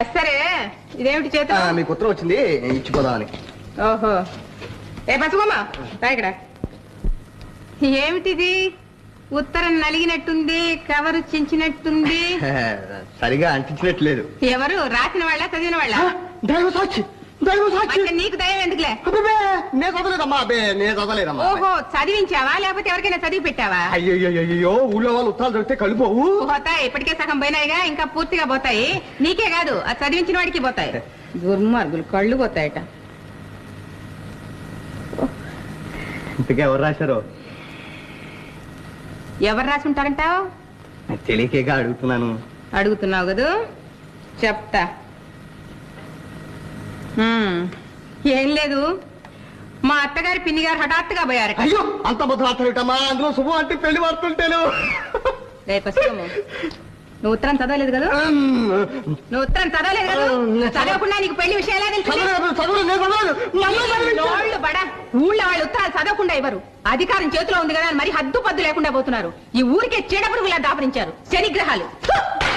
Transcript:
సరే ఇదేమిటి చేత మీకు ఉత్తరం వచ్చింది ఇచ్చిపోదామని. ఓహో. ఏ బసవమ్మ రా ఇక్కడ. ఏమిటిది? ఉత్తరం నలిగినట్టుంది కవరు చించినట్టుంది. సరిగా అంటించినట్లేదు ఎవరు? రాసిన వాళ్ళ చదివిన వాళ్ళ? దైవ సాక్షి. దైవ సాక్షి. అయితే నీకు ఎందుకులే? నేను చదవలేదమ్మా అబ్బే నేను చదవలేదమ్మా. ఓహో చదివించావా? లేకపోతే ఎవరికైనా చదివి పెట్టావా? అయ్యో ఊళ్ళో వాళ్ళు ఉత్తరాలు చదివితే కలిపోవు పోతాయి ఇప్పటికే సగం పోయినాయిగా ఇంకా పూర్తిగా పోతాయి. నీకే కాదు ఆ చదివించిన వాడికి పోతాయి. దుర్మార్గులు కళ్ళు పోతాయట. ఇంతకే ఎవరు రాశారో? ఎవరు రాసి ఉంటారంటావు? తెలియకేగా అడుగుతున్నాను. అడుగుతున్నావు కదూ? చెప్తా. ఏం లేదు. మా అత్తగారి పిన్ని గారు హఠాత్తుగా పోయారట. అయ్యో అంత బుద్ధమాడతాడమ్మా అందులో శుభం అంటే పెళ్ళి రేపు వస్తాము. నువ్వు ఉత్తరం చదవలేదు కదా? నువ్వు ఉత్తరం చదవలేదు కదా? చదవకుండా నీకు పెళ్ళి విషయాలే తెలుసు బడా. ఊళ్ళో వాళ్ళు ఉత్తరాలు చదవకుండా ఇవ్వరు. అధికారం చేతిలో ఉంది కదా మరి హద్దు పద్దు లేకుండా పోతున్నారు. ఈ ఊరికే చీడపురుగులా దాపరించారు. శనిగ్రహాలు.